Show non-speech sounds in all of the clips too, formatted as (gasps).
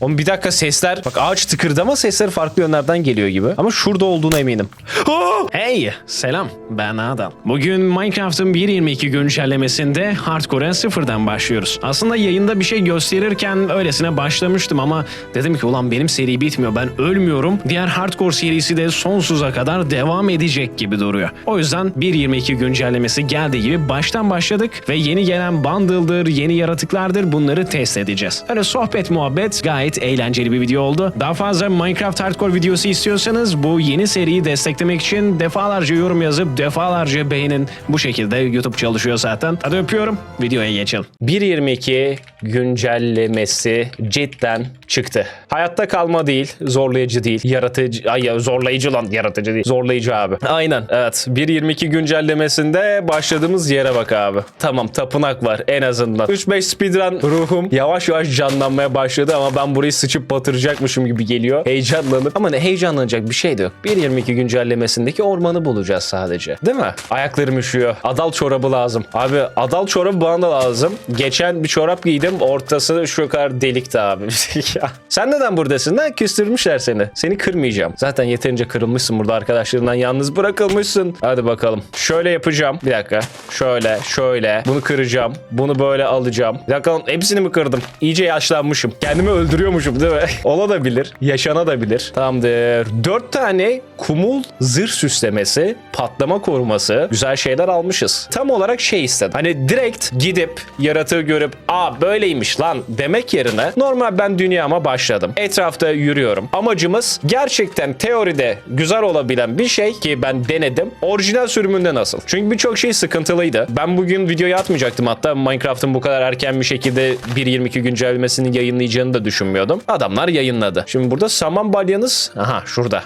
Oğlum bir dakika sesler. Bak ağaç tıkırdama sesleri farklı yönlerden geliyor gibi. Ama şurada olduğuna eminim. Aa! Hey, selam. Ben Adam. Bugün Minecraft'ın 1.22 güncellemesinde Hardcore'a sıfırdan başlıyoruz. Aslında yayında bir şey gösterirken öylesine başlamıştım ama dedim ki ulan benim seri bitmiyor. Ben ölmüyorum. Diğer Hardcore serisi de sonsuza kadar devam edecek gibi duruyor. O yüzden 1.22 güncellemesi geldiği gibi baştan başladık ve yeni gelen bundle'dır, yeni yaratıklardır bunları test edeceğiz. Öyle sohbet muhabbet gayet eğlenceli bir video oldu. Daha fazla Minecraft Hardcore videosu istiyorsanız bu yeni seriyi desteklemek için defalarca yorum yazıp defalarca beğenin. Bu şekilde YouTube çalışıyor zaten. Hadi öpüyorum. Videoya geçelim. 1.22 güncellemesi cidden çıktı. Hayatta kalma değil, zorlayıcı değil, yaratıcı, ay ya, zorlayıcı lan yaratıcı değil, zorlayıcı abi. Aynen evet 1.22 güncellemesinde başladığımız yere bak abi. Tamam tapınak var en azından. 3-5 speedrun ruhum yavaş yavaş canlanmaya başladı ama ben burayı sıçıp batıracakmışım gibi geliyor. Heyecanlanıp ama ne heyecanlanacak bir şey de yok. 1.22 güncellemesindeki ormanı bulacağız sadece. Değil mi? Ayaklarım üşüyor. Adal çorabı lazım. Abi adal çorabı bana da lazım. Geçen bir çorap giydim. Ortası şu kadar delikti abi. (laughs) Sen neden buradasın lan? Küstürmüşler seni. Seni kırmayacağım. Zaten yeterince kırılmışsın burada arkadaşlarından yalnız bırakılmışsın. Hadi bakalım. Şöyle yapacağım. Bir dakika. Şöyle, şöyle. Bunu kıracağım. Bunu böyle alacağım. Bir dakika hepsini mi kırdım? İyice yaşlanmışım. Kendimi öldürüyormuşum değil mi? (laughs) Olabilir. Yaşanabilir. Tamamdır. Dört tane kumul zırh süslemesi, patlama koruması, güzel şeyler almışız. Tam olarak şey istedim. Hani direkt gidip yaratığı görüp aa böyleymiş lan demek yerine normal ben dünyama başladım. Etrafta yürüyorum. Amacımız gerçekten teoride güzel olabilen bir şey ki ben denedim. Orijinal sürümünde nasıl? Çünkü birçok şey sıkıntılıydı. Ben bugün videoyu atmayacaktım hatta Minecraft'ın bu kadar erken bir şekilde 1.22 güncellemesini yayınlayacağını da düşünmüyordum. Adamlar yayınladı. Şimdi burada saman balyanız aha şurada.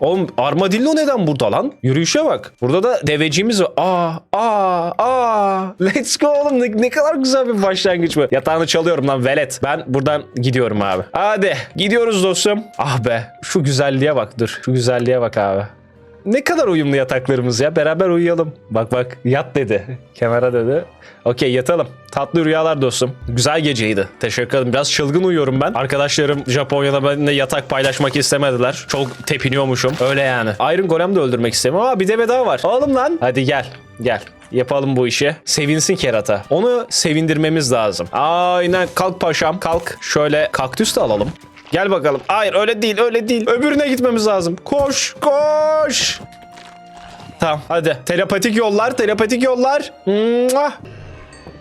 Oğlum armadillo neden burada lan? Yürüyüşe bak. Burada da deveciğimiz var. Aa, aa, aa. Let's go oğlum. Ne, ne kadar güzel bir başlangıç bu. Yatağını çalıyorum lan velet. Ben buradan gidiyorum abi. Hadi gidiyoruz dostum. Ah be. Şu güzelliğe bak dur. Şu güzelliğe bak abi. Ne kadar uyumlu yataklarımız ya. Beraber uyuyalım. Bak bak yat dedi. Kenara dedi. Okey yatalım. Tatlı rüyalar dostum. Güzel geceydi. Teşekkür ederim. Biraz çılgın uyuyorum ben. Arkadaşlarım Japonya'da benimle yatak paylaşmak istemediler. Çok tepiniyormuşum. Öyle yani. Iron Golem de öldürmek istemiyorum. Aa bir de bedava var. Oğlum lan. Hadi gel. Gel. Yapalım bu işi. Sevinsin kerata. Onu sevindirmemiz lazım. Aynen. Kalk paşam. Kalk. Şöyle kaktüs de alalım. Gel bakalım. Hayır öyle değil öyle değil. Öbürüne gitmemiz lazım. Koş koş. Tamam hadi. Telepatik yollar telepatik yollar. Mua.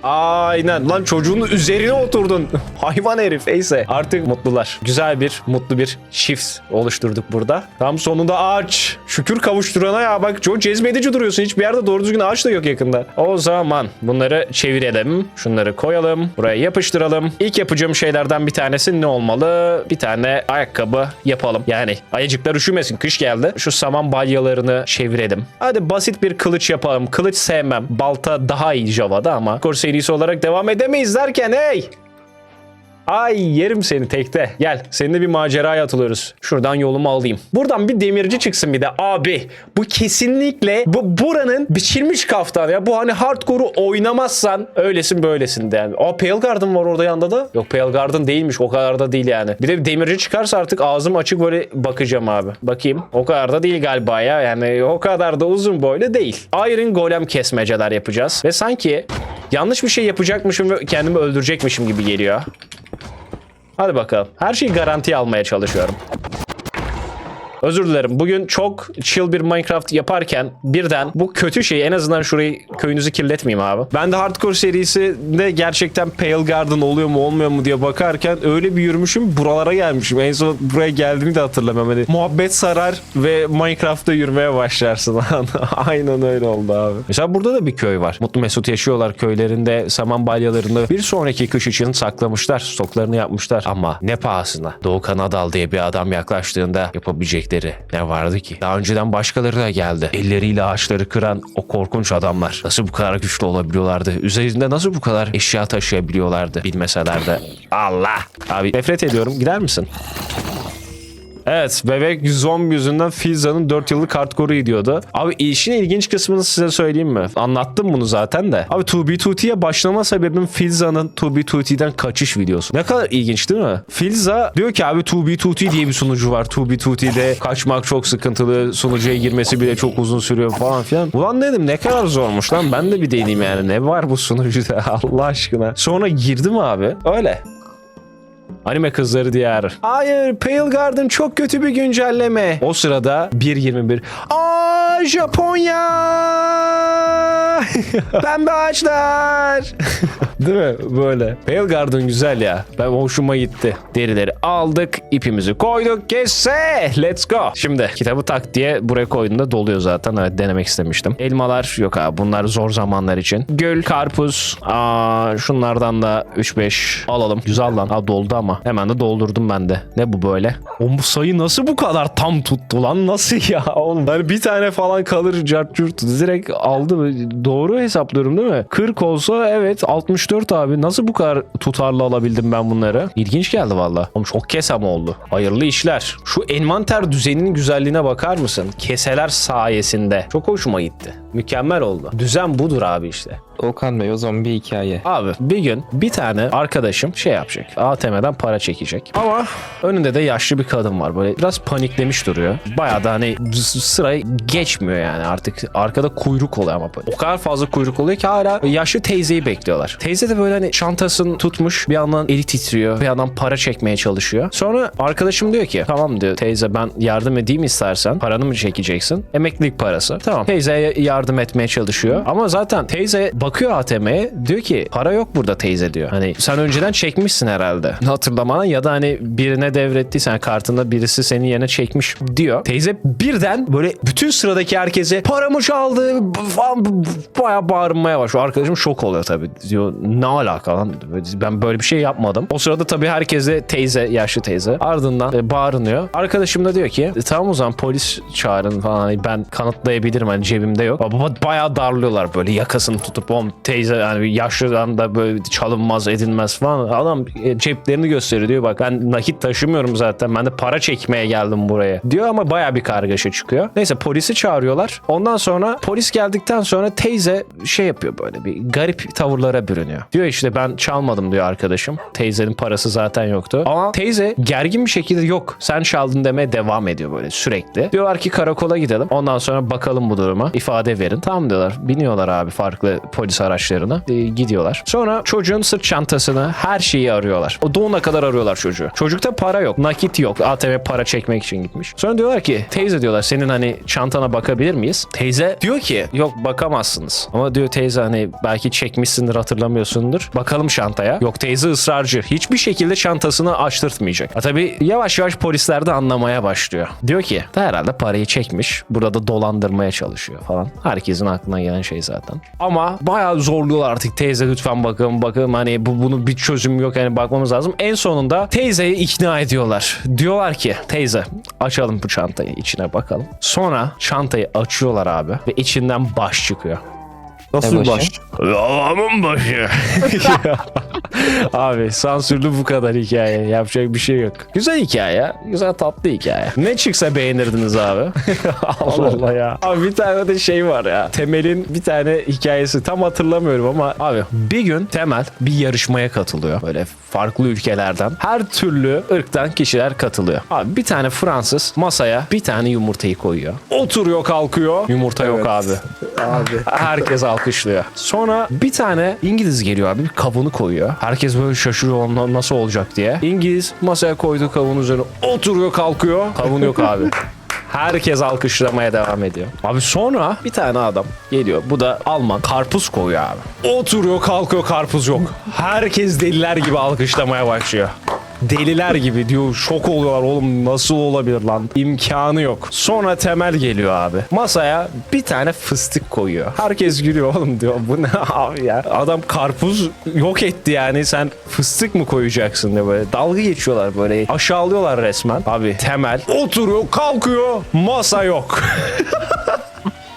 Aynen lan çocuğun üzerine oturdun. (laughs) Hayvan herif neyse. Artık mutlular. Güzel bir mutlu bir çift oluşturduk burada. Tam sonunda ağaç. Şükür kavuşturana ya bak çok cezbedici duruyorsun. Hiçbir yerde doğru düzgün ağaç da yok yakında. O zaman bunları çevirelim. Şunları koyalım. Buraya yapıştıralım. İlk yapacağım şeylerden bir tanesi ne olmalı? Bir tane ayakkabı yapalım. Yani ayıcıklar üşümesin. Kış geldi. Şu saman balyalarını çevirelim. Hadi basit bir kılıç yapalım. Kılıç sevmem. Balta daha iyi Java'da ama Kor serisi olarak devam edemeyiz derken hey! Ay yerim seni tekte. Gel seninle bir maceraya atılıyoruz. Şuradan yolumu alayım. Buradan bir demirci çıksın bir de. Abi bu kesinlikle bu buranın biçilmiş kaftan ya. Bu hani hardcore'u oynamazsan öylesin böylesin de yani. Aa Pale Garden var orada yanında da. Yok Pale Garden değilmiş o kadar da değil yani. Bir de bir demirci çıkarsa artık ağzım açık böyle bakacağım abi. Bakayım. O kadar da değil galiba ya. Yani o kadar da uzun boylu değil. Iron Golem kesmeceler yapacağız. Ve sanki yanlış bir şey yapacakmışım ve kendimi öldürecekmişim gibi geliyor. Hadi bakalım. Her şeyi garantiye almaya çalışıyorum. Özür dilerim. Bugün çok chill bir Minecraft yaparken birden bu kötü şeyi en azından şurayı köyünüzü kirletmeyeyim abi. Ben de Hardcore serisinde gerçekten Pale Garden oluyor mu olmuyor mu diye bakarken öyle bir yürümüşüm buralara gelmişim. En son buraya geldiğimi de hatırlamam. Hani muhabbet sarar ve Minecraft'ta yürümeye başlarsın. (laughs) Aynen öyle oldu abi. Mesela burada da bir köy var. Mutlu Mesut yaşıyorlar köylerinde saman balyalarını bir sonraki kış için saklamışlar. Stoklarını yapmışlar. Ama ne pahasına. Doğu Kanadal diye bir adam yaklaştığında yapabilecekleri ne vardı ki? Daha önceden başkaları da geldi. Elleriyle ağaçları kıran o korkunç adamlar. Nasıl bu kadar güçlü olabiliyorlardı? Üzerinde nasıl bu kadar eşya taşıyabiliyorlardı? Bilmeseler de. Allah! Abi nefret ediyorum. Gider misin? Evet bebek zombi yüzünden Filza'nın 4 yıllık hardcore'u gidiyordu. Abi işin ilginç kısmını size söyleyeyim mi? Anlattım bunu zaten de. Abi 2B2T'ye başlama sebebim Filza'nın 2B2T'den kaçış videosu. Ne kadar ilginç değil mi? Filza diyor ki abi 2B2T diye bir sunucu var. 2B2T'de kaçmak çok sıkıntılı. Sunucuya girmesi bile çok uzun sürüyor falan filan. Ulan dedim ne kadar zormuş lan. Ben de bir deneyeyim yani. Ne var bu sunucuda (laughs) Allah aşkına. Sonra girdim abi. Öyle. Anime kızları diyarı. Hayır Pale Garden çok kötü bir güncelleme. O sırada 1.21. Aa Japonya! (laughs) Pembe ağaçlar! (laughs) Değil mi? Böyle. Pale Garden güzel ya. Ben hoşuma gitti. Derileri aldık, ipimizi koyduk. Kesse! Let's go. Şimdi kitabı tak diye buraya koyduğunda doluyor zaten. Evet denemek istemiştim. Elmalar yok abi. Bunlar zor zamanlar için. Gül, karpuz. Aa, şunlardan da 3-5 alalım. Güzel lan. Ha doldu ama. Hemen de doldurdum ben de. Ne bu böyle? Oğlum bu sayı nasıl bu kadar tam tuttu lan? Nasıl ya? Oğlum hani bir tane falan kalır cart curt. Direkt aldı. Doğru hesaplıyorum değil mi? 40 olsa evet 64 abi. Nasıl bu kadar tutarlı alabildim ben bunları? İlginç geldi valla. Oğlum çok kesem oldu. Hayırlı işler. Şu envanter düzeninin güzelliğine bakar mısın? Keseler sayesinde. Çok hoşuma gitti. Mükemmel oldu. Düzen budur abi işte. Okan Bey o zaman bir hikaye. Abi bir gün bir tane arkadaşım şey yapacak. ATM'den para çekecek. Ama önünde de yaşlı bir kadın var. Böyle biraz paniklemiş duruyor. Bayağı da hani sırayı geçmiyor yani artık. Arkada kuyruk oluyor ama böyle. O kadar fazla kuyruk oluyor ki hala yaşlı teyzeyi bekliyorlar. Teyze de böyle hani çantasını tutmuş. Bir yandan eli titriyor. Bir yandan para çekmeye çalışıyor. Sonra arkadaşım diyor ki tamam diyor teyze ben yardım edeyim istersen. Paranı mı çekeceksin? Emeklilik parası. Tamam. Teyzeye yardım etmeye çalışıyor. Ama zaten teyze bakıyor ATM'ye diyor ki para yok burada teyze diyor. Hani sen önceden çekmişsin herhalde. Hatırlamana ya da hani birine devrettiysen kartında birisi senin yerine çekmiş diyor. Teyze birden böyle bütün sıradaki herkese paramı çaldı falan bayağı bağırmaya başlıyor. Arkadaşım şok oluyor tabii. Diyor ne alaka lan? Ben böyle bir şey yapmadım. O sırada tabii herkes teyze, yaşlı teyze. Ardından e, bağırınıyor. Arkadaşım da diyor ki "E, tamam o zaman polis çağırın falan. Hani ben kanıtlayabilirim hani cebimde yok. Bayağı darlıyorlar böyle yakasını tutup oğlum teyze yani yaşlıdan da böyle çalınmaz edilmez falan. Adam e, ceplerini gösteriyor diyor bak ben nakit taşımıyorum zaten. Ben de para çekmeye geldim buraya. Diyor ama bayağı bir kargaşa çıkıyor. Neyse polisi çağırıyorlar. Ondan sonra polis geldikten sonra teyze şey yapıyor böyle bir garip tavırlara bürünüyor. Diyor işte ben çalmadım diyor arkadaşım. Teyzenin parası zaten yoktu. Ama teyze gergin bir şekilde yok sen çaldın demeye devam ediyor böyle sürekli. Diyorlar ki karakola gidelim. Ondan sonra bakalım bu duruma. ifade verin. Tamam diyorlar. Biniyorlar abi farklı polis araçlarına. E, gidiyorlar. Sonra çocuğun sırt çantasını her şeyi arıyorlar. O doğuna kadar arıyorlar çocuğu. Çocukta para yok. Nakit yok. ATM para çekmek için gitmiş. Sonra diyorlar ki teyze diyorlar senin hani çantana bakabilir miyiz? Teyze diyor ki yok bakamazsınız. Ama diyor teyze hani belki çekmişsindir hatırlamıyorsundur. Bakalım çantaya. Yok teyze ısrarcı. Hiçbir şekilde çantasını açtırtmayacak. Ha tabii yavaş yavaş polisler de anlamaya başlıyor. Diyor ki "Da herhalde parayı çekmiş. Burada dolandırmaya çalışıyor falan. Herkesin aklına gelen şey zaten. Ama bayağı zorluyorlar artık teyze lütfen bakın bakın hani bu bunun bir çözüm yok hani bakmamız lazım. En sonunda teyzeyi ikna ediyorlar. Diyorlar ki teyze açalım bu çantayı içine bakalım. Sonra çantayı açıyorlar abi ve içinden baş çıkıyor. Nasıl Nasıl baş? baş? Lavamın başı. (laughs) Abi sansürlü bu kadar hikaye. Yapacak bir şey yok. Güzel hikaye. Güzel tatlı hikaye. Ne çıksa beğenirdiniz abi. (laughs) Allah Allah ya. Abi bir tane de şey var ya. Temel'in bir tane hikayesi tam hatırlamıyorum ama abi bir gün Temel bir yarışmaya katılıyor. Böyle farklı ülkelerden. Her türlü ırktan kişiler katılıyor. Abi bir tane Fransız masaya bir tane yumurtayı koyuyor. Oturuyor kalkıyor. Yumurta yok abi. Abi. Herkes (laughs) alkışlıyor. Sonra bir tane İngiliz geliyor abi bir kavunu koyuyor. Herkes böyle şaşırıyor ondan nasıl olacak diye. İngiliz masaya koyduğu kavun üzerine oturuyor kalkıyor. Kavun yok abi. Herkes alkışlamaya devam ediyor. Abi sonra bir tane adam geliyor. Bu da Alman. Karpuz koyuyor abi. Oturuyor kalkıyor karpuz yok. Herkes deliler gibi alkışlamaya başlıyor. Deliler gibi diyor şok oluyorlar oğlum nasıl olabilir lan imkanı yok. Sonra Temel geliyor abi. Masaya bir tane fıstık koyuyor. Herkes gülüyor oğlum diyor bu ne (laughs) abi ya. Adam karpuz yok etti yani sen fıstık mı koyacaksın diye böyle dalga geçiyorlar böyle aşağılıyorlar resmen. Abi Temel oturuyor kalkıyor masa yok. (laughs)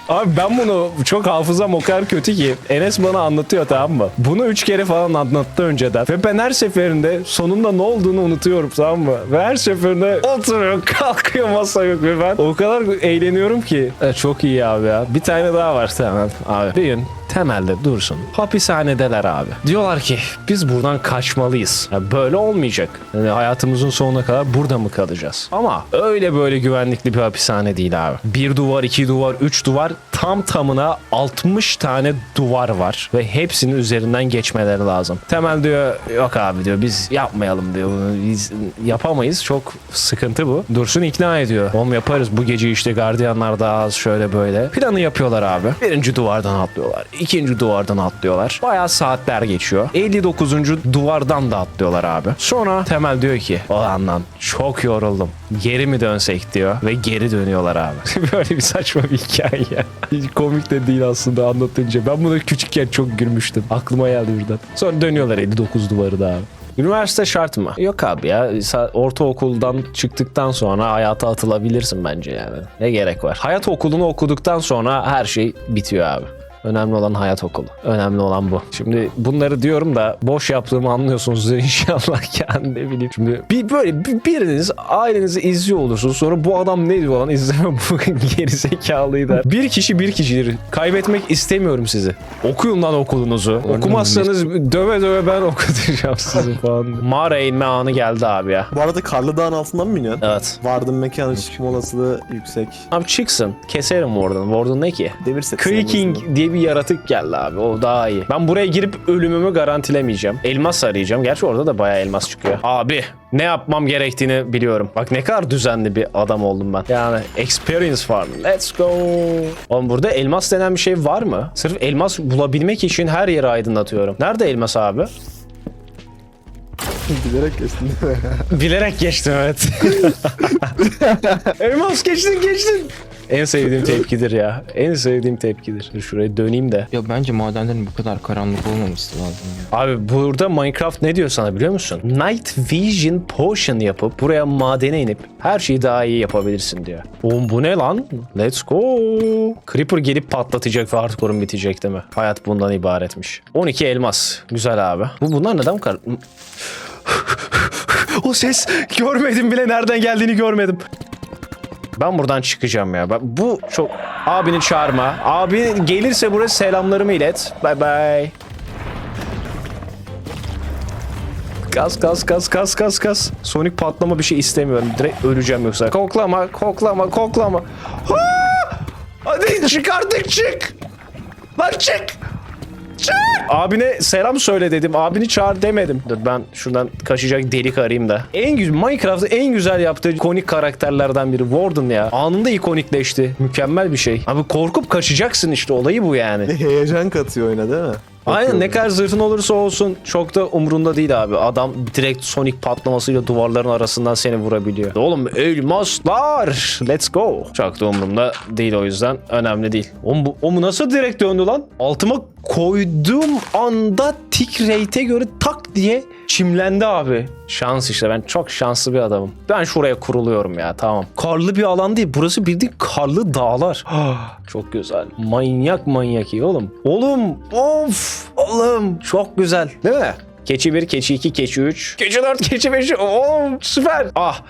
Abi ben bunu çok hafızam o kadar kötü ki Enes bana anlatıyor tamam mı? Bunu üç kere falan anlattı önceden. Ve ben her seferinde sonunda ne olduğunu unutuyorum tamam mı? Ve her seferinde oturuyor (laughs) kalkıyor masa yok ve ben o kadar eğleniyorum ki. E, çok iyi abi ya. Bir tane daha var tamam abi. Bir gün temelde dursun. Hapishanedeler abi. Diyorlar ki biz buradan kaçmalıyız. Ya böyle olmayacak. Yani hayatımızın sonuna kadar burada mı kalacağız? Ama öyle böyle güvenlikli bir hapishane değil abi. Bir duvar, iki duvar, üç duvar tam tamına 60 tane duvar var. Ve hepsinin üzerinden geçmeleri lazım. Temel diyor yok abi diyor biz yapmayalım diyor. Biz yapamayız. Çok sıkıntı bu. Dursun ikna ediyor. Oğlum yaparız bu gece işte gardiyanlar daha az şöyle böyle. Planı yapıyorlar abi. Birinci duvardan atlıyorlar. İkinci duvardan atlıyorlar. Bayağı saatler geçiyor. 59. duvardan da atlıyorlar abi. Sonra Temel diyor ki ulan lan çok yoruldum. Geri mi dönsek diyor. Ve geri dönüyorlar abi. (laughs) Böyle bir saçma bir hikaye. Hiç komik de değil aslında anlatınca. Ben bunu küçükken çok gülmüştüm. Aklıma geldi birden. Sonra dönüyorlar 59 duvarı da abi. Üniversite şart mı? Yok abi ya. Ortaokuldan çıktıktan sonra hayata atılabilirsin bence yani. Ne gerek var? Hayat okulunu okuduktan sonra her şey bitiyor abi. Önemli olan hayat okulu. Önemli olan bu. Şimdi bunları diyorum da boş yaptığımı anlıyorsunuz (laughs) inşallah yani ne bileyim. Şimdi bir böyle bir- biriniz ailenizi izliyor olursunuz sonra bu adam ne diyor lan izleme (laughs) bu gerizekalıyı da. Bir kişi bir kişidir. Kaybetmek istemiyorum sizi. Okuyun lan okulunuzu. Okumazsanız döve döve ben (laughs) okutacağım sizi falan. Mağara inme anı geldi abi ya. Bu arada Karlı Dağ'ın altından mı iniyorsun? Evet. Vardın mekanı çıkma olasılığı yüksek. Abi çıksın. Keserim Warden. Warden ne ki? Seti. Creaking diye bir yaratık geldi abi. O daha iyi. Ben buraya girip ölümümü garantilemeyeceğim. Elmas arayacağım. Gerçi orada da bayağı elmas çıkıyor. Abi ne yapmam gerektiğini biliyorum. Bak ne kadar düzenli bir adam oldum ben. Yani experience farm. Let's go. Oğlum burada elmas denen bir şey var mı? Sırf elmas bulabilmek için her yeri aydınlatıyorum. Nerede elmas abi? Bilerek geçtin. Bilerek geçtim evet. (laughs) elmas geçtin geçtin. En sevdiğim tepkidir ya. En sevdiğim tepkidir. Dur Şuraya döneyim de. Ya bence madenlerin bu kadar karanlık olmaması lazım ya. Abi burada Minecraft ne diyor sana biliyor musun? Night Vision Potion yapıp buraya madene inip her şeyi daha iyi yapabilirsin diyor. Oğlum bu ne lan? Let's go. Creeper gelip patlatacak ve hardcore'un bitecek değil mi? Hayat bundan ibaretmiş. 12 elmas. Güzel abi. Bu bunlar neden bu kadar... (laughs) o ses görmedim bile nereden geldiğini görmedim. Ben buradan çıkacağım ya. Ben, bu çok... Abini çağırma. Abi gelirse buraya selamlarımı ilet. Bye bye. Kas kas kas kas kas kas. Sonic patlama bir şey istemiyorum. Direkt öleceğim yoksa. Koklama, koklama, koklama. Ha! Hadi çık artık çık. Lan çık. Çık. Abine selam söyle dedim. Abini çağır demedim. Dur ben şuradan kaçacak delik arayayım da. En güzel Minecraft'ı en güzel yaptığı ikonik karakterlerden biri Warden ya. Anında ikonikleşti. Mükemmel bir şey. Abi korkup kaçacaksın işte olayı bu yani. (laughs) Heyecan katıyor oyuna değil mi? Aynen ne kadar zırhın olursa olsun çok da umurunda değil abi. Adam direkt Sonic patlamasıyla duvarların arasından seni vurabiliyor. Oğlum elmaslar. Let's go. Çok da umurumda değil o yüzden. Önemli değil. Oğlum bu, o mu nasıl direkt döndü lan? Altıma koyduğum anda tick rate'e göre tak diye çimlendi abi. Şans işte ben çok şanslı bir adamım. Ben şuraya kuruluyorum ya tamam. Karlı bir alan değil burası bildiğin karlı dağlar. (gasps) çok güzel. Manyak manyak iyi oğlum. Oğlum of oğlum çok güzel değil mi? Keçi 1, keçi 2, keçi 3, keçi 4, keçi 5. Oğlum süper. Ah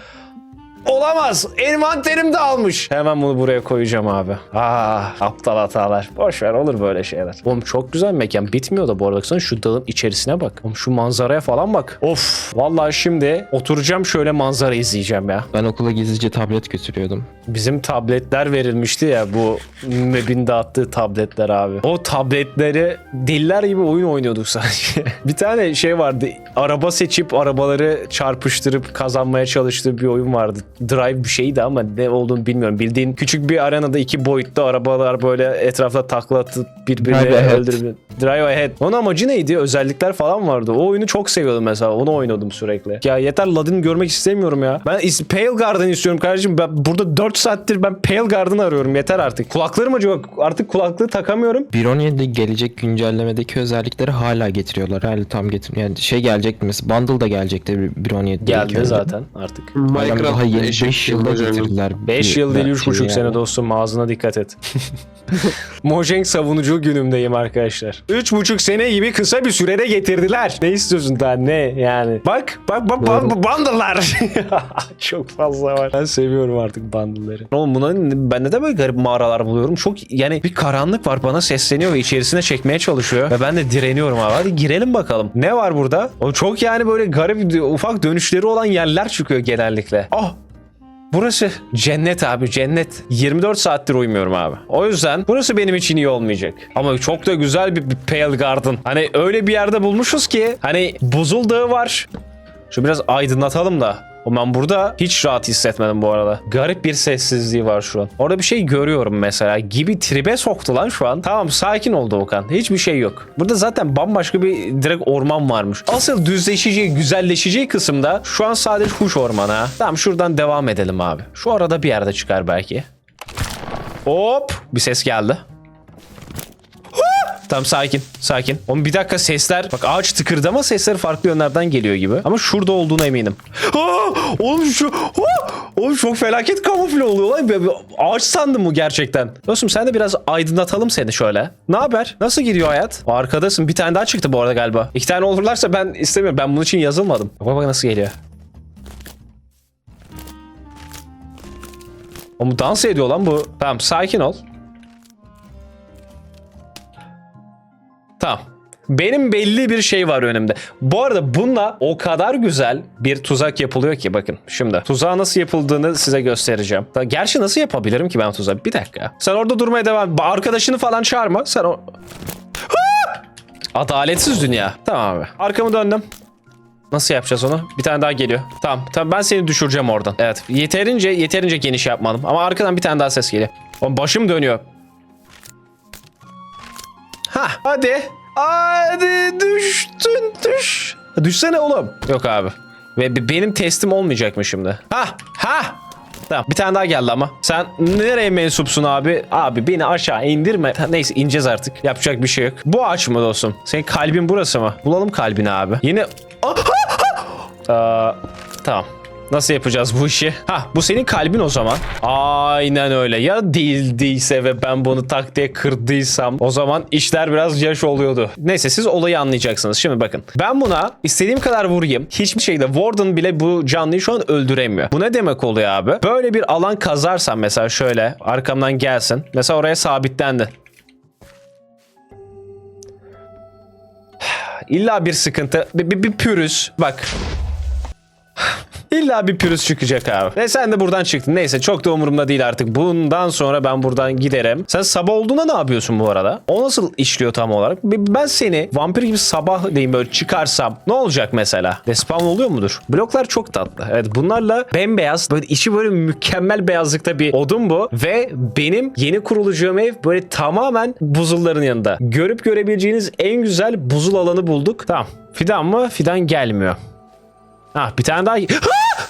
Olamaz. Envanterim dağılmış. Hemen bunu buraya koyacağım abi. Ah aptal hatalar. Boş ver olur böyle şeyler. Oğlum çok güzel mekan. Bitmiyor da bu arada. Baksana şu dağın içerisine bak. Oğlum şu manzaraya falan bak. Of. Vallahi şimdi oturacağım şöyle manzara izleyeceğim ya. Ben okula gizlice tablet götürüyordum. Bizim tabletler verilmişti ya bu MEB'in dağıttığı tabletler abi. O tabletleri deliler gibi oyun oynuyorduk sadece. (laughs) bir tane şey vardı. Araba seçip arabaları çarpıştırıp kazanmaya çalıştığı bir oyun vardı. Drive bir şeydi ama ne olduğunu bilmiyorum. Bildiğin küçük bir arenada iki boyutlu arabalar böyle etrafta takla atıp Ahead. öldürüyor. Drive Ahead. Onun amacı neydi? Özellikler falan vardı. O oyunu çok seviyordum mesela. Onu oynuyordum sürekli. Ya yeter Ladin'i görmek istemiyorum ya. Ben is- Pale Garden istiyorum kardeşim. Ben burada 4 saattir ben Pale Garden arıyorum. Yeter artık. Kulaklarım acaba artık kulaklığı takamıyorum. 1.17'de gelecek güncellemedeki özellikleri hala getiriyorlar. Hala tam getir. Yani şey gelecekti mesela. Bundle da gelecekti 1.17'de. ilk Geldi zaten artık. Hala daha yeni 5 yılda getirdiler. 5 bir yıl değil gerçeği 3,5 sene yani. dostum ağzına dikkat et. (laughs) Mojang savunucu günümdeyim arkadaşlar. 3,5 sene gibi kısa bir sürede getirdiler. Ne istiyorsun daha ne yani? Bak bak bak Doğru. ba- bundle'lar. (laughs) Çok fazla var. Ben seviyorum artık bundle'ları. Oğlum bunların bende de böyle garip mağaralar buluyorum. Çok yani bir karanlık var bana sesleniyor ve içerisine çekmeye çalışıyor. Ve ben de direniyorum abi. Hadi girelim bakalım. Ne var burada? O çok yani böyle garip ufak dönüşleri olan yerler çıkıyor genellikle. Ah Burası cennet abi cennet. 24 saattir uyumuyorum abi. O yüzden burası benim için iyi olmayacak. Ama çok da güzel bir, bir Pale Garden. Hani öyle bir yerde bulmuşuz ki hani buzul dağı var. Şu biraz aydınlatalım da. O ben burada hiç rahat hissetmedim bu arada. Garip bir sessizliği var şu an. Orada bir şey görüyorum mesela. Gibi tribe soktu lan şu an. Tamam sakin oldu Okan. Hiçbir şey yok. Burada zaten bambaşka bir direkt orman varmış. Asıl düzleşeceği, güzelleşeceği kısımda şu an sadece kuş ormanı ha. Tamam şuradan devam edelim abi. Şu arada bir yerde çıkar belki. Hop bir ses geldi. Tamam sakin sakin. Oğlum bir dakika sesler bak ağaç tıkırdama sesleri farklı yönlerden geliyor gibi. Ama şurada olduğuna eminim. Aa, oğlum şu Aa, oğlum çok felaket kamufle oluyor lan. Ağaç sandım bu gerçekten. Dostum sen de biraz aydınlatalım seni şöyle. Ne haber? Nasıl gidiyor hayat? Arkadasın. Bir tane daha çıktı bu arada galiba. İki tane olurlarsa ben istemiyorum. Ben bunun için yazılmadım. Bak bak nasıl geliyor. Oğlum dans ediyor lan bu. Tamam sakin ol. Tamam. Benim belli bir şey var önümde. Bu arada bununla o kadar güzel bir tuzak yapılıyor ki bakın şimdi. Tuzağı nasıl yapıldığını size göstereceğim. Gerçi nasıl yapabilirim ki ben tuzağı? Bir dakika. Sen orada durmaya devam. Arkadaşını falan çağırma. Sen o... Adaletsiz dünya. Tamam abi. Arkamı döndüm. Nasıl yapacağız onu? Bir tane daha geliyor. Tamam. Tamam ben seni düşüreceğim oradan. Evet. Yeterince yeterince geniş yapmadım. Ama arkadan bir tane daha ses geliyor. Oğlum başım dönüyor. Ha hadi. Hadi düştün düş. Düşsene oğlum. Yok abi. Ve be- benim testim olmayacak mı şimdi? Ha ha. Tamam bir tane daha geldi ama. Sen nereye mensupsun abi? Abi beni aşağı indirme. Neyse ineceğiz artık. Yapacak bir şey yok. Bu ağaç mı dostum? Senin kalbin burası mı? Bulalım kalbini abi. Yine... Aa, tamam. Nasıl yapacağız bu işi? Ha bu senin kalbin o zaman. Aynen öyle. Ya değildiyse ve ben bunu tak diye kırdıysam o zaman işler biraz yaş oluyordu. Neyse siz olayı anlayacaksınız. Şimdi bakın. Ben buna istediğim kadar vurayım. Hiçbir şekilde Warden bile bu canlıyı şu an öldüremiyor. Bu ne demek oluyor abi? Böyle bir alan kazarsam mesela şöyle arkamdan gelsin. Mesela oraya sabitlendi. (sighs) İlla bir sıkıntı, bir, bir, bir pürüz. Bak İlla bir pürüz çıkacak abi. Ve sen de buradan çıktın. Neyse çok da umurumda değil artık. Bundan sonra ben buradan giderim. Sen sabah olduğunda ne yapıyorsun bu arada? O nasıl işliyor tam olarak? Ben seni vampir gibi sabah diyeyim böyle çıkarsam ne olacak mesela? Respawn oluyor mudur? Bloklar çok tatlı. Evet bunlarla bembeyaz böyle içi böyle mükemmel beyazlıkta bir odun bu. Ve benim yeni kurulacağım ev böyle tamamen buzulların yanında. Görüp görebileceğiniz en güzel buzul alanı bulduk. Tamam. Fidan mı? Fidan gelmiyor. Ha bir tane daha. Ha!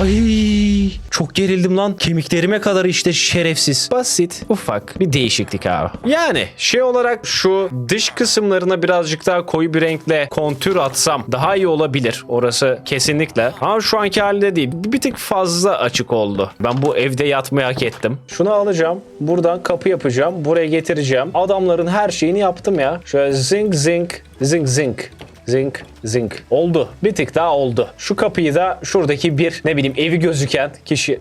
Ay çok gerildim lan. Kemiklerime kadar işte şerefsiz. Basit, ufak bir değişiklik abi. Yani şey olarak şu dış kısımlarına birazcık daha koyu bir renkle kontür atsam daha iyi olabilir. Orası kesinlikle. Ama şu anki halde değil. Bir tık fazla açık oldu. Ben bu evde yatmayı hak ettim. Şunu alacağım. Buradan kapı yapacağım. Buraya getireceğim. Adamların her şeyini yaptım ya. Şöyle zing zing zing zing. Zink zink. Oldu. Bir tık daha oldu. Şu kapıyı da şuradaki bir ne bileyim evi gözüken kişi...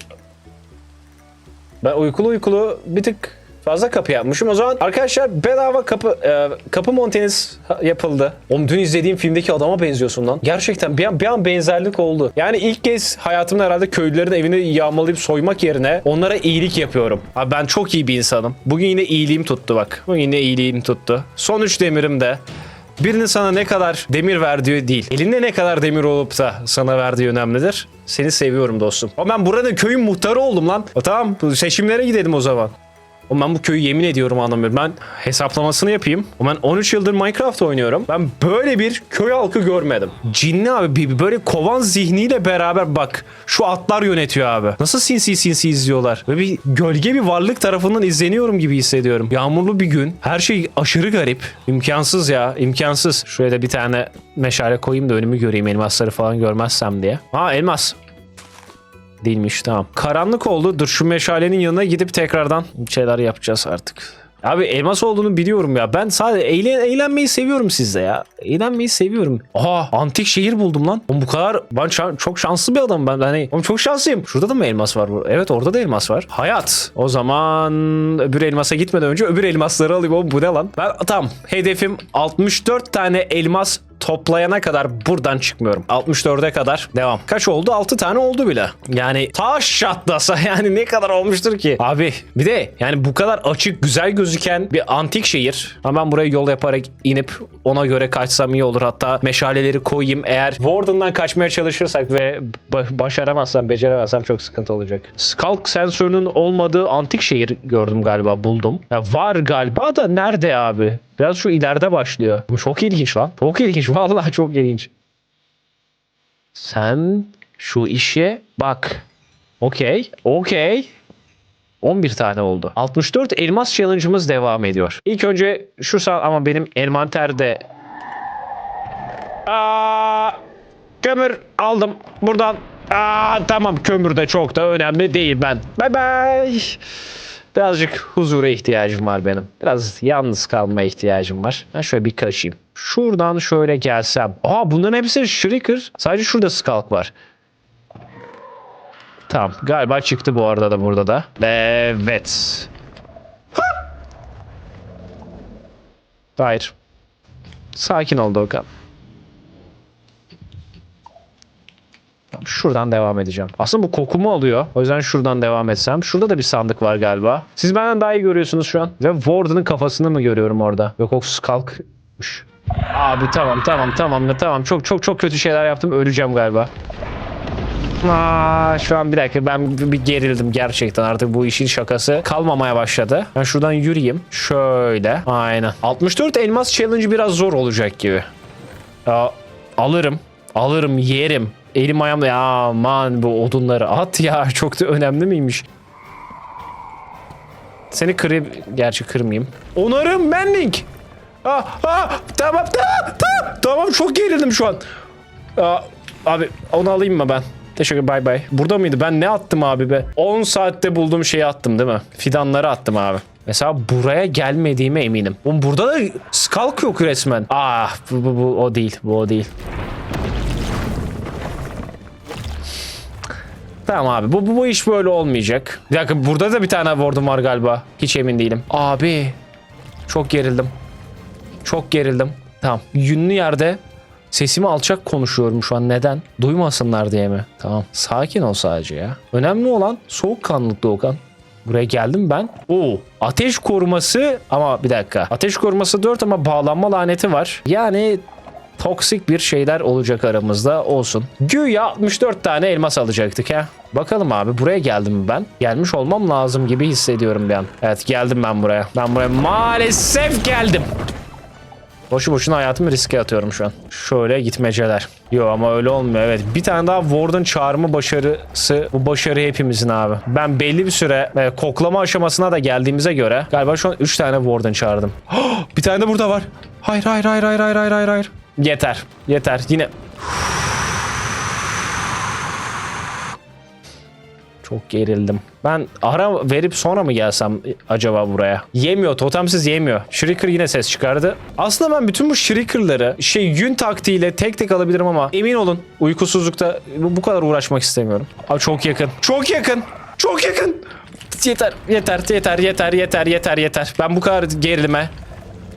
Ben uykulu uykulu bir tık fazla kapı yapmışım. O zaman arkadaşlar bedava kapı e, kapı monteniz yapıldı. Oğlum dün izlediğim filmdeki adama benziyorsun lan. Gerçekten bir an, bir an benzerlik oldu. Yani ilk kez hayatımda herhalde köylülerin evini yağmalayıp soymak yerine onlara iyilik yapıyorum. Abi ben çok iyi bir insanım. Bugün yine iyiliğim tuttu bak. Bugün yine iyiliğim tuttu. Son üç demirim de Birinin sana ne kadar demir verdiği değil. Elinde ne kadar demir olup da sana verdiği önemlidir. Seni seviyorum dostum. Ama ben buranın köyün muhtarı oldum lan. O, tamam seçimlere gidelim o zaman. O ben bu köyü yemin ediyorum anlamıyorum. Ben hesaplamasını yapayım. Ben 13 yıldır Minecraft oynuyorum. Ben böyle bir köy halkı görmedim. Cinli abi böyle kovan zihniyle beraber bak. Şu atlar yönetiyor abi. Nasıl sinsi sinsi izliyorlar. Ve bir gölge bir varlık tarafından izleniyorum gibi hissediyorum. Yağmurlu bir gün. Her şey aşırı garip. İmkansız ya. imkansız. Şuraya da bir tane meşale koyayım da önümü göreyim elmasları falan görmezsem diye. Ha elmas. Değilmiş tamam. Karanlık oldu. Dur şu meşalenin yanına gidip tekrardan şeyler yapacağız artık. Abi elmas olduğunu biliyorum ya. Ben sadece eğlen eğlenmeyi seviyorum sizde ya. Eğlenmeyi seviyorum. Aha antik şehir buldum lan. Oğlum bu kadar ben şan- çok şanslı bir adamım ben. Hani oğlum çok şanslıyım. Şurada da mı elmas var? bu? Evet orada da elmas var. Hayat. O zaman öbür elmasa gitmeden önce öbür elmasları alayım. Oğlum bu ne lan? Ben tamam. Hedefim 64 tane elmas toplayana kadar buradan çıkmıyorum. 64'e kadar devam. Kaç oldu? 6 tane oldu bile. Yani taş çatlasa (laughs) yani ne kadar olmuştur ki? Abi bir de yani bu kadar açık güzel gözüken bir antik şehir. Hemen buraya yol yaparak inip ona göre kaçsam iyi olur. Hatta meşaleleri koyayım. Eğer Warden'dan kaçmaya çalışırsak ve ba- başaramazsam, beceremezsem çok sıkıntı olacak. Skulk sensörünün olmadığı antik şehir gördüm galiba buldum. Ya var galiba da nerede abi? Biraz şu ileride başlıyor. Bu çok ilginç lan. Çok ilginç. (laughs) Vallahi çok ilginç. Sen şu işe bak. Okey. Okey. 11 tane oldu. 64 elmas challenge'ımız devam ediyor. İlk önce şu sağ ama benim envanterde Aa, kömür aldım buradan. Aa, tamam kömür de çok da önemli değil ben. Bay bay. Birazcık huzura ihtiyacım var benim. Biraz yalnız kalmaya ihtiyacım var. Ben şöyle bir kaçayım. Şuradan şöyle gelsem. Aa bunların hepsi Shrieker. Sadece şurada Skulk var. Tamam galiba çıktı bu arada da burada da. Evet. Hayır. Sakin ol Doğukan. Şuradan devam edeceğim. Aslında bu kokumu alıyor. O yüzden şuradan devam etsem. Şurada da bir sandık var galiba. Siz benden daha iyi görüyorsunuz şu an. Ve Warden'ın kafasını mı görüyorum orada? Yok o kalkmış. Abi tamam tamam tamam tamam. Çok çok çok kötü şeyler yaptım. Öleceğim galiba. Aa, şu an bir dakika ben bir gerildim gerçekten artık bu işin şakası kalmamaya başladı. Ben şuradan yürüyeyim. Şöyle. Aynen. 64 elmas challenge biraz zor olacak gibi. Ya, alırım. Alırım yerim. Elim ayağım ya aman bu odunları at ya (laughs) çok da önemli miymiş? Seni kırayım. Gerçi kırmayayım. Onarım benlik. Ah, ah, tamam tamam tamam. Tamam çok gerildim şu an. Aa, abi onu alayım mı ben? Teşekkür bay bay. Burada mıydı? Ben ne attım abi be? 10 saatte bulduğum şeyi attım değil mi? Fidanları attım abi. Mesela buraya gelmediğime eminim. Oğlum burada da skalk yok resmen. Ah bu, bu, bu o değil. Bu o değil. Tamam abi bu, bu, bu iş böyle olmayacak. Bir dakika burada da bir tane ward'um var galiba. Hiç emin değilim. Abi çok gerildim. Çok gerildim. Tamam. Yünlü yerde sesimi alçak konuşuyorum şu an. Neden? Duymasınlar diye mi? Tamam. Sakin ol sadece ya. Önemli olan soğukkanlılıkta Okan. Buraya geldim ben. Oo, ateş koruması ama bir dakika. Ateş koruması 4 ama bağlanma laneti var. Yani toksik bir şeyler olacak aramızda olsun. Güya 64 tane elmas alacaktık ha. Bakalım abi buraya geldim mi ben? Gelmiş olmam lazım gibi hissediyorum bir an. Evet geldim ben buraya. Ben buraya maalesef geldim. Boşu boşuna hayatımı riske atıyorum şu an. Şöyle gitmeceler. Yo ama öyle olmuyor evet. Bir tane daha Warden çağırma başarısı. Bu başarı hepimizin abi. Ben belli bir süre e, koklama aşamasına da geldiğimize göre galiba şu an 3 tane Warden çağırdım. (gasps) bir tane de burada var. Hayır hayır hayır hayır hayır hayır hayır. Yeter. Yeter. Yine Çok gerildim. Ben ara verip sonra mı gelsem acaba buraya? Yemiyor. Totemsiz yemiyor. Shrieker yine ses çıkardı. Aslında ben bütün bu Shrieker'ları şey yün taktiğiyle tek tek alabilirim ama emin olun uykusuzlukta bu, kadar uğraşmak istemiyorum. Abi çok yakın. Çok yakın. Çok yakın. Yeter, yeter, yeter, yeter, yeter, yeter, yeter. Ben bu kadar gerilime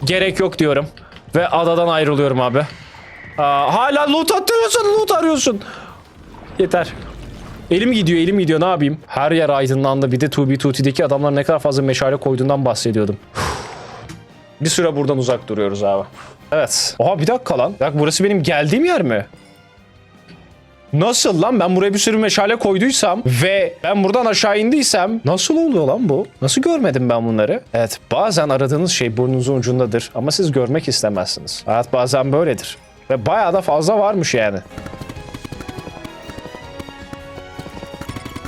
gerek yok diyorum. Ve adadan ayrılıyorum abi. Aa, hala loot atıyorsun, loot arıyorsun. Yeter. Elim gidiyor, elim gidiyor. Ne yapayım? Her yer aydınlandı. Bir de 2B2T'deki adamlar ne kadar fazla meşale koyduğundan bahsediyordum. bir süre buradan uzak duruyoruz abi. Evet. Oha bir dakika lan. Bak burası benim geldiğim yer mi? Nasıl lan? Ben buraya bir sürü meşale koyduysam ve ben buradan aşağı indiysem nasıl oluyor lan bu? Nasıl görmedim ben bunları? Evet bazen aradığınız şey burnunuzun ucundadır ama siz görmek istemezsiniz. Hayat bazen böyledir. Ve bayağı da fazla varmış yani.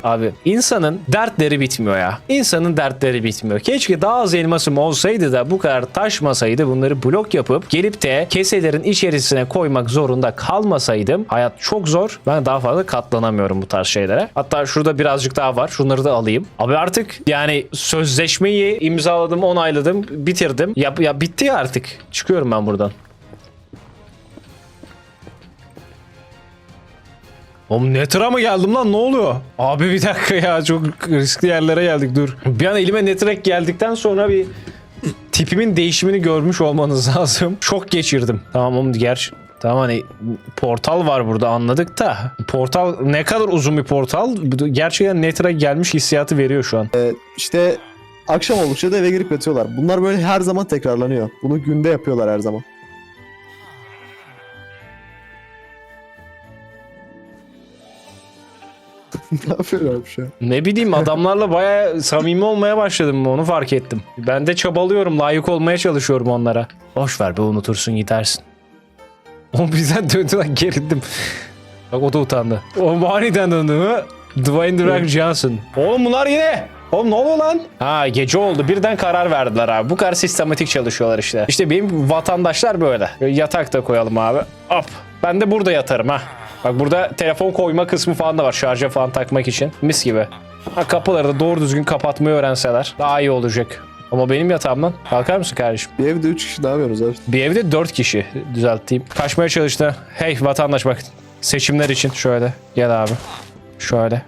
Abi insanın dertleri bitmiyor ya. İnsanın dertleri bitmiyor. Keşke daha az elmasım olsaydı da bu kadar taşmasaydı bunları blok yapıp gelip de keselerin içerisine koymak zorunda kalmasaydım. Hayat çok zor. Ben daha fazla katlanamıyorum bu tarz şeylere. Hatta şurada birazcık daha var. Şunları da alayım. Abi artık yani sözleşmeyi imzaladım, onayladım, bitirdim. Ya, ya bitti ya artık. Çıkıyorum ben buradan. Oğlum Nether'a mı geldim lan ne oluyor? Abi bir dakika ya çok riskli yerlere geldik dur. Bir an elime Nether'a geldikten sonra bir tipimin değişimini görmüş olmanız (laughs) lazım. Şok geçirdim. Tamam oğlum gerçi Tamam hani portal var burada anladık da portal ne kadar uzun bir portal gerçekten Nether'a gelmiş hissiyatı veriyor şu an. İşte akşam oldukça da eve girip yatıyorlar. Bunlar böyle her zaman tekrarlanıyor. Bunu günde yapıyorlar her zaman. (laughs) ne yapıyorlar şu an? Ne bileyim adamlarla baya samimi olmaya başladım onu fark ettim. Ben de çabalıyorum layık olmaya çalışıyorum onlara. Boş ver be unutursun gidersin. (laughs) O bizden döndü lan gerildim. Bak o da utandı. O aniden döndü mü? Dwayne The Rock Johnson. Oğlum bunlar yine. Oğlum ne oluyor lan? Ha gece oldu. Birden karar verdiler abi. Bu kadar sistematik çalışıyorlar işte. İşte benim vatandaşlar böyle. Yatak da koyalım abi. Hop. Ben de burada yatarım ha. Bak burada telefon koyma kısmı falan da var. Şarja falan takmak için. Mis gibi. Ha, kapıları da doğru düzgün kapatmayı öğrenseler daha iyi olacak. Ama benim yatağımdan kalkar mısın kardeşim? Bir evde 3 kişi ne yapıyorsunuz abi? Bir evde 4 kişi düzelteyim. Kaçmaya çalıştı. Hey vatandaş bak. Seçimler için şöyle. Gel abi. Şöyle.